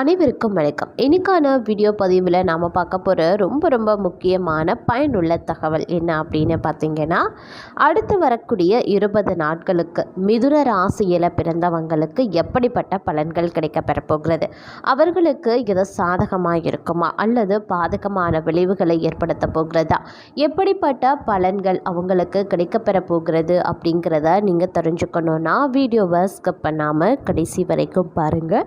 அனைவருக்கும் வணக்கம். இன்னைக்கான வீடியோ பதிவில் நாம் பார்க்க போகிற ரொம்ப ரொம்ப முக்கியமான பயனுள்ள தகவல் என்ன அப்படின்னு பார்த்தீங்கன்னா அடுத்து வரக்கூடிய இருபது நாட்களுக்கு மிதுன ராசியில் பிறந்தவங்களுக்கு எப்படிப்பட்ட பலன்கள் கிடைக்க பெறப்போகிறது அவர்களுக்கு இது சாதகமாக இருக்குமா? அல்லது பாதகமான விளைவுகளை ஏற்படுத்த போகிறதா? எப்படிப்பட்ட பலன்கள் அவங்களுக்கு கிடைக்க போகிறது அப்படிங்கிறத நீங்கள் தெரிஞ்சுக்கணுன்னா வீடியோவை ஸ்கிப் பண்ணாமல் கடைசி வரைக்கும் பாருங்கள்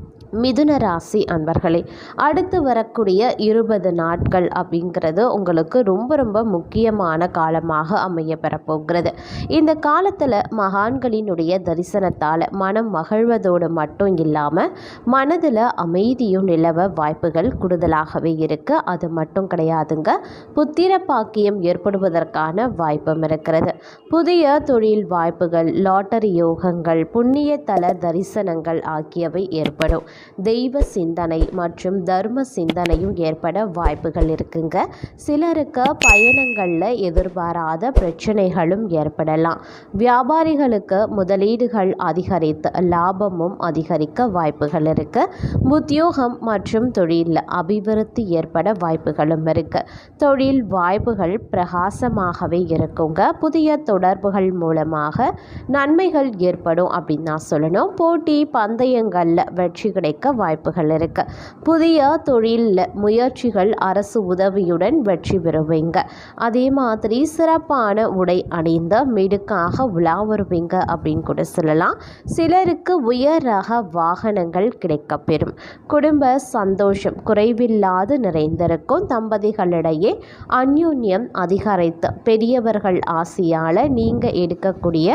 மிதுன ராசி அன்பர்களே அடுத்து வரக்கூடிய இருபது நாட்கள் அப்படிங்கிறது உங்களுக்கு ரொம்ப ரொம்ப முக்கியமான காலமாக அமைய பெறப்போகிறது. இந்த காலத்தில் மகான்களினுடைய தரிசனத்தால் மனம் மகிழ்வதோடு மட்டும் இல்லாமல் மனதில் அமைதியும் நிலவ வாய்ப்புகள் கூடுதலாகவே இருக்குது அது மட்டும் கிடையாதுங்க புத்திர பாக்கியம் ஏற்படுவதற்கான வாய்ப்பும் இருக்கிறது. புதிய தொழில் வாய்ப்புகள் லாட்டரி யோகங்கள் புண்ணிய தல தரிசனங்கள் ஆகியவை ஏற்படும். தெய்வ சிந்தனை மற்றும் தர்ம சிந்தனையும் ஏற்பட வாய்ப்புகள் இருக்குங்க. சிலருக்கு பயணங்களில் எதிர்பாராத பிரச்சனைகளும் ஏற்படலாம். வியாபாரிகளுக்கு முதலீடுகள் அதிகரித்து லாபமும் அதிகரிக்க வாய்ப்புகள் இருக்கு. உத்தியோகம் மற்றும் தொழிலில் அபிவிருத்தி ஏற்பட வாய்ப்புகளும் இருக்கு. தொழில் வாய்ப்புகள் பிரகாசமாகவே இருக்குங்க. புதிய தொடர்புகள் மூலமாக நன்மைகள் ஏற்படும் அப்படின்னு நான் சொல்லணும். போட்டி பந்தயங்களில் வெற்றி கிடைக்க வாய்ப்புகள் இருக்கு. புதிய தொழிலில் முயற்சிகள் அரசு உதவியுடன் வெற்றி பெறுவீங்க. அதே மாதிரி சிறப்பான உடை அணிந்த மிடுக்காக உலா வருவீங்க அப்படின்னு கூட சொல்லலாம். சிலருக்கு உயர் ரக வாகனங்கள் கிடைக்கப்பெறும் குடும்ப சந்தோஷம் குறைவில்லாது நிறைந்திருக்கும். தம்பதிகளிடையே அந்யோன்யம் அதிகரித்து பெரியவர்கள் ஆசையால் நீங்கள் எடுக்கக்கூடிய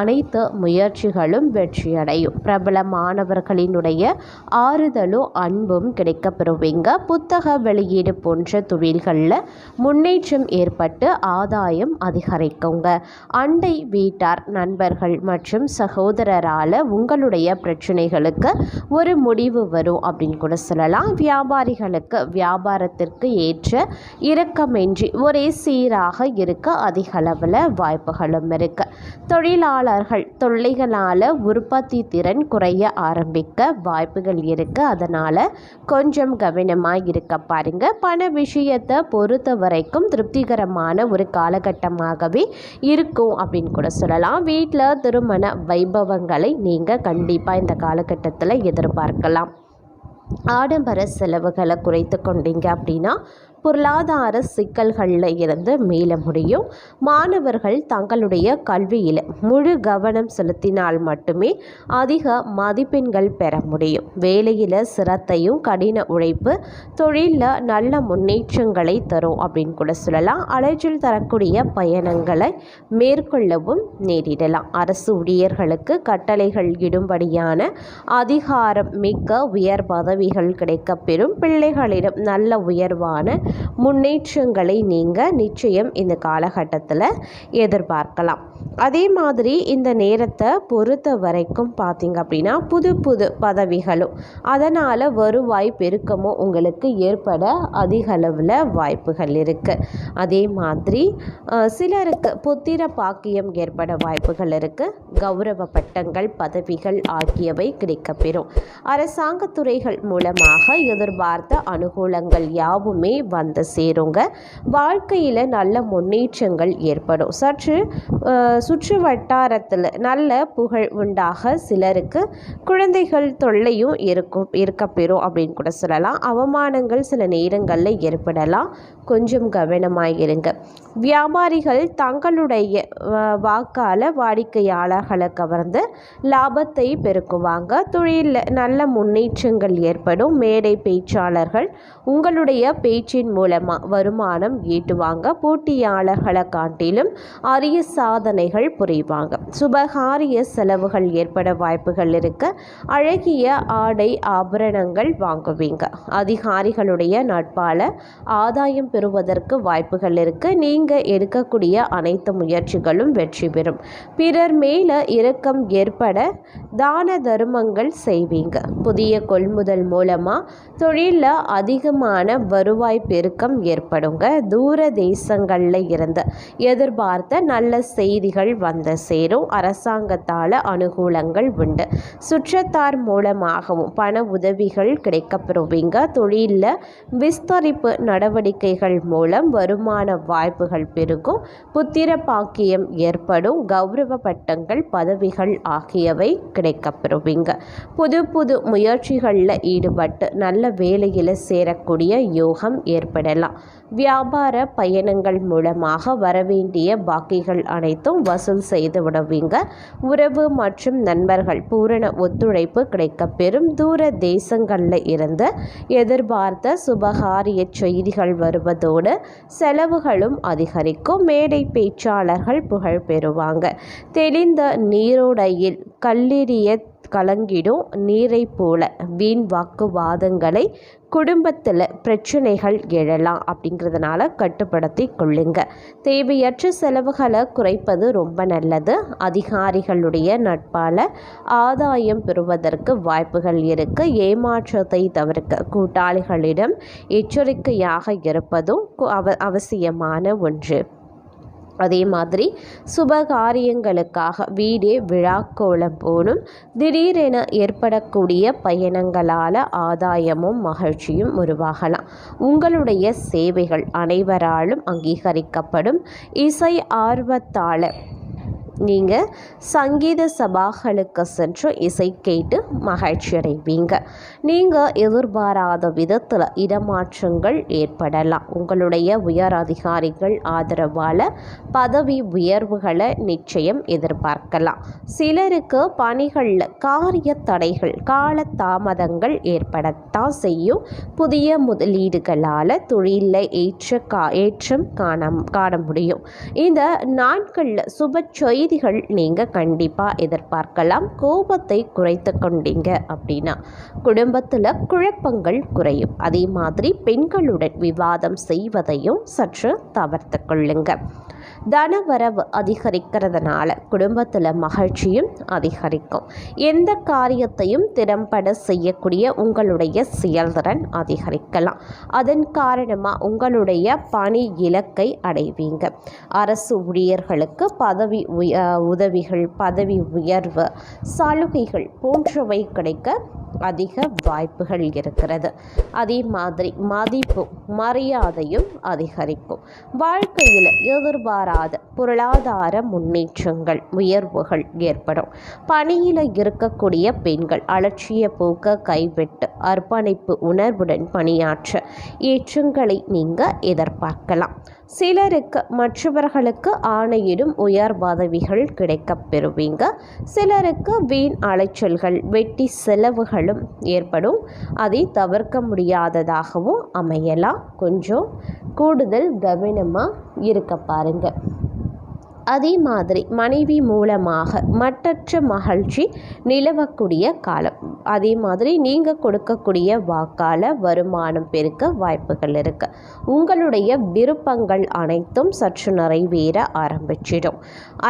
அனைத்து முயற்சிகளும் வெற்றியடையும். பிரபலமானவர்களினுடைய ஆறுதலும் அன்பும் கிடைக்கப்பெறுவீங்க. புத்தக வெளியீடு போன்ற தொழில்களில் முன்னேற்றம் ஏற்பட்டு ஆதாயம் அதிகரிக்குங்க. அண்டை வீட்டார் நண்பர்கள் மற்றும் சகோதரரால் உங்களுடைய பிரச்சனைகளுக்கு ஒரு முடிவு வரும் அப்படின்னு கூட சொல்லலாம். வியாபாரிகளுக்கு வியாபாரத்திற்கு ஏற்ற இரக்கமின்றி ஒரே சீராக இருக்க அதிக அளவில் வாய்ப்புகளும் இருக்கு. தொழிலாளர்கள் தொல்லைகளால் உற்பத்தி திறன் குறைய ஆரம்பிக்க வாய்ப்புகள் இருக்கு. அதனால் கொஞ்சம் கவனமாக இருக்க பாருங்க. பண விஷயத்தை பொறுத்த வரைக்கும் திருப்திகரமான ஒரு காலகட்டமாகவே இருக்கும் அப்படின்னு கூட சொல்லலாம். வீட்டில் திருமண வைபவங்களை நீங்கள் கண்டிப்பாக இந்த காலகட்டத்தில் எதிர்பார்க்கலாம். ஆடம்பர செலவுகளை குறைத்து கொண்டீங்க அப்படின்னா பொருளாதார சிக்கல்களில் இருந்து மீள முடியும். மாணவர்கள் தங்களுடைய கல்வியில் முழு கவனம் செலுத்தினால் மட்டுமே அதிக மதிப்பெண்கள் பெற முடியும். வேலையில் சிரத்தையும் கடின உழைப்பு தொழிலில் நல்ல முன்னேற்றங்களை தரும் அப்படின்னு கூட சொல்லலாம். அலைச்சல் தரக்கூடிய பயணங்களை மேற்கொள்ளவும் நேரிடலாம். அரசு ஊழியர்களுக்கு கட்டளைகள் இடும்படியான அதிகாரம் மிக்க உயர் பதவிகள் கிடைக்கப்பெறும். பிள்ளைகளிடம் நல்ல உயர்வான முன்னேற்றங்களை நீங்கள் நிச்சயம் இந்த காலகட்டத்தில் எதிர்பார்க்கலாம். அதே மாதிரி இந்த நேரத்தை பொறுத்த வரைக்கும் பார்த்திங்க அப்படின்னா புது புது பதவிகளும் அதனால் வருவாய் பெருக்கமும் உங்களுக்கு ஏற்பட அதிக அளவில் வாய்ப்புகள் இருக்குது அதே மாதிரி சிலருக்கு புத்திர பாக்கியம் ஏற்பட வாய்ப்புகள் இருக்குது கௌரவ பட்டங்கள் பதவிகள் ஆகியவை கிடைக்கப்பெறும். அரசாங்க துறைகள் மூலமாக எதிர்பார்த்த அனுகூலங்கள் யாவுமே வந்து சேருங்க. வாழ்க்கையில் நல்ல முன்னேற்றங்கள் ஏற்படும். சற்று சுற்று வட்டாரத்தில் நல்ல புகழ் உண்டாக சிலருக்கு குழந்தைகள் தொல்லையும் இருக்கும் இருக்கப்பெறும் அப்படின்னு கூட சொல்லலாம். அவமானங்கள் சில நேரங்களில் ஏற்படலாம். கொஞ்சம் கவனமாக இருங்க. வியாபாரிகள் தங்களுடைய வாக்கால் வாடிக்கையாளர்களை கவர்ந்து லாபத்தை பெருக்குவாங்க. தொழிலில் நல்ல முன்னேற்றங்கள் ஏற்படும். மேடை பேச்சாளர்கள் உங்களுடைய பேச்சின் தொழிலின் மூலமாக வருமானம் ஈட்டுவாங்க. போட்டியாளர்களை காட்டிலும் அரிய சாதனைகள் புரிவாங்க. சுபகாரிய செலவுகள் ஏற்பட வாய்ப்புகள் இருக்க அழகிய ஆடை ஆபரணங்கள் வாங்குவீங்க. அதிகாரிகளுடைய நட்பால ஆதாயம் பெறுவதற்கு வாய்ப்புகள் இருக்கு. நீங்கள் எடுக்கக்கூடிய அனைத்து முயற்சிகளும் வெற்றி பெறும். பிறர் மேலே இரக்கம் ஏற்பட தான தர்மங்கள் செய்வீங்க. புதிய கொள்முதல் மூலமாக தொழிலில் அதிகமான வருவாய் நெருக்கம் ஏற்படுங்க. தூர தேசங்களில் இருந்து எதிர்பார்த்த நல்ல செய்திகள் வந்து சேரும். அரசாங்கத்தால் அனுகூலங்கள் உண்டு. சுற்றத்தார் மூலமாகவும் பண உதவிகள் கிடைக்கப்பெறுவீங்க தொழிலில் விஸ்தரிப்பு நடவடிக்கைகள் மூலம் வருமான வாய்ப்புகள் பெருகும். புத்திர பாக்கியம் ஏற்படும். கௌரவ பட்டங்கள் பதவிகள் ஆகியவை கிடைக்கப்பெறுவீங்க புது புது முயற்சிகளில் ஈடுபட்டு நல்ல வேலையில் சேரக்கூடிய யோகம் ஏற்படலாம் வியாபார பயணங்கள் மூலமாக வரவேண்டிய பாக்கிகள் அனைத்தும் வசூல் செய்து விடுவீங்க. உறவு மற்றும் நண்பர்கள் பூரண ஒத்துழைப்பு கிடைக்கப்பெறும் தூர தேசங்களில் இருந்து எதிர்பார்த்த சுபகாரிய செய்திகள் வருவதோடு செலவுகளும் அதிகரிக்கும். மேடை பேச்சாளர்கள் புகழ் பெறுவாங்க. தெளிந்த நீரோடையில் கல்லெறிய கலங்கிடும் நீரை போல. வீண் வாக்குவாதங்களை குடும்பத்தில் பிரச்சனைகள் எழலாம் அப்படிங்கிறதுனால கட்டுப்படுத்தி கொள்ளுங்க. தேவையற்ற செலவுகளை குறைப்பது ரொம்ப நல்லது. அதிகாரிகளுடைய நட்பால் ஆதாயம் பெறுவதற்கு வாய்ப்புகள் இருக்கு. ஏமாற்றத்தை தவிர்க்க கூட்டாளிகளிடம் எச்சரிக்கையாக இருப்பதும் அவ அவசியமான ஒன்று. அதே மாதிரி சுப காரியங்களுக்காக வீடே விழாக்கோலம் போனும் திடீரென ஏற்படக்கூடிய பயணங்களால் ஆதாயமும் மகிழ்ச்சியும் உருவாகலாம். உங்களுடைய சேவைகள் அனைவராலும் அங்கீகரிக்கப்படும். இசை ஆர்வத்தால் நீங்கள் சங்கீத சபாக்களுக்கு சென்று இசை கேட்டு மகிழ்ச்சி அடைவீங்க. நீங்கள் எதிர்பாராத விதத்தில் இடமாற்றங்கள் ஏற்படலாம். உங்களுடைய உயர் அதிகாரிகள் ஆதரவால் பதவி உயர்வுகளை நிச்சயம் எதிர்பார்க்கலாம். சிலருக்கு பணிகளில் காரிய தடைகள் கால தாமதங்கள் ஏற்படத்தான் செய்யும். புதிய முதலீடுகளால் தொழிலில் ஏற்ற கா ஏற்றம் காண காண முடியும். இந்த நாட்களில் சுப செய்திகள் நீங்கள் கண்டிப்பாக எதிர்பார்க்கலாம். கோபத்தை குறைத்து கொண்டீங்க அப்படின்னா குடும்பத்தில் குழப்பங்கள் குறையும். அதே மாதிரி பெண்களுடன் விவாதம் செய்வதையும் சற்று தவிர்த்து கொள்ளுங்க. தனவரவு அதிகரிக்கிறதுனால குடும்பத்தில் மகிழ்ச்சியும் அதிகரிக்கும். எந்த காரியத்தையும் திறம்பட செய்யக்கூடிய உங்களுடைய செயல்திறன் அதிகரிக்கலாம். அதன் காரணமாக உங்களுடைய பணி இலக்கை அடைவீங்க. அரசு ஊழியர்களுக்கு பதவி உதவிகள் பதவி உயர்வு சலுகைகள் போன்றவை கிடைக்க அதிக வாய்ப்புகள் இருக்கிறது. அதே மாதிரி மதிப்பு மரியாதையும் அதிகரிக்கும். வாழ்க்கையில் எதிர்பாராத பொருளாதார முன்னேற்றங்கள் உயர்வுகள் ஏற்படும். பணியில் இருக்கக்கூடிய பெண்கள் அலட்சிய போக்க கைவிட்டு அர்ப்பணிப்பு உணர்வுடன் பணியாற்ற ஏற்றங்களை நீங்கள் எதிர்பார்க்கலாம். சிலருக்கு மற்றவர்களுக்கு ஆணையிடும் உயர் பதவிகள் கிடைக்கப் பெறுவீங்க. சிலருக்கு வீண் அலைச்சல்கள் வெட்டி செலவுகளும் ஏற்படும். அதை தவிர்க்க முடியாததாகவும் அமையலாம். கொஞ்சம் கூடுதல் கவனமாக இருக்க பாருங்கள் அதே மாதிரி மனைவி மூலமாக மட்டற்ற மகிழ்ச்சி நிலவக்கூடிய காலம். அதே மாதிரி நீங்கள் கொடுக்கக்கூடிய வாக்கால் வருமானம் பெருக்க வாய்ப்புகள் இருக்குது உங்களுடைய விருப்பங்கள் அனைத்தும் சற்று நிறைவேற ஆரம்பிச்சிடும்.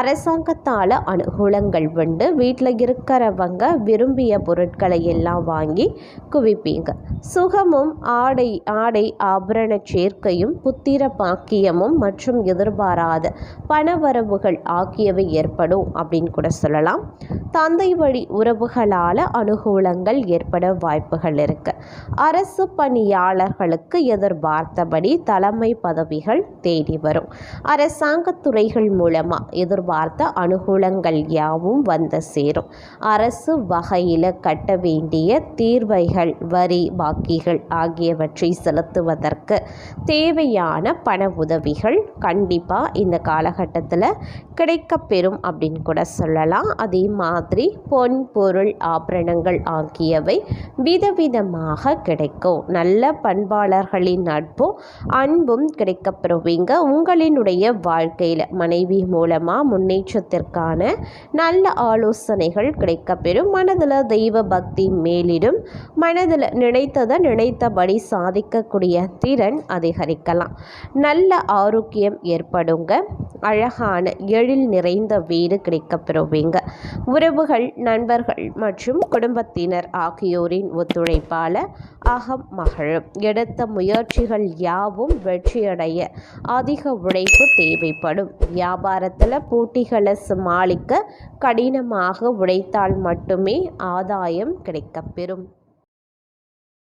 அரசாங்கத்தால் அனுகூலங்கள் வந்து வீட்டில் இருக்கிறவங்க விரும்பிய பொருட்களை எல்லாம் வாங்கி குவிப்பீங்க. சுகமும் ஆடை ஆடை ஆபரண சேர்க்கையும் புத்திர பாக்கியமும் மற்றும் எதிர்பாராத பணவரவு உறவுகள் ஆகியவை ஏற்படும் அப்படின்னு கூட சொல்லலாம். தந்தை வழி உறவுகளால் அனுகூலங்கள் ஏற்பட வாய்ப்புகள் இருக்கு. அரசு பணியாளர்களுக்கு எதிர்பார்த்தபடி தலைமை பதவிகள் தேடி வரும். அரசாங்க துறைகள் மூலமாக எதிர்பார்த்த அனுகூலங்கள் யாவும் வந்து சேரும். அரசு வகையில் கட்ட வேண்டிய தீர்வைகள் வரி பாக்கிகள் ஆகியவற்றை செலுத்துவதற்கு தேவையான பண உதவிகள் கண்டிப்பாக இந்த காலகட்டத்தில் கிடைக்கப்பெறும் அப்படின்னு கூட சொல்லலாம். அதே மாதிரி பொன் பொருள் ஆபரணங்கள் ஆகியவை விதவிதமாக கிடைக்கும். நல்ல பண்பாளர்களின் நட்பும் அன்பும் கிடைக்கப்பெறுவீங்க. உங்களினுடைய வாழ்க்கையில் மனைவி மூலமாக முன்னேற்றத்திற்கான நல்ல ஆலோசனைகள் கிடைக்கப்பெறும். மனதில் தெய்வ பக்தி மேலிடும். மனதில் நினைத்ததை நினைத்தபடி சாதிக்கக்கூடிய திறன் அதிகரிக்கலாம். நல்ல ஆரோக்கியம் ஏற்படுங்க. அழகான எழில் நிறைந்த வீடு கிடைக்கப்பெறுவீங்க உறவுகள் நண்பர்கள் மற்றும் குடும்பத்தினர் ஆகியோரின் ஒத்துழைப்பால் அகம் மகிழும். எடுத்த முயற்சிகள் யாவும் வெற்றியடைய அதிக உழைப்பு தேவைப்படும். வியாபாரத்தில் போட்டிகளை சமாளிக்க கடினமாக உழைத்தால் மட்டுமே ஆதாயம் கிடைக்கப்பெறும்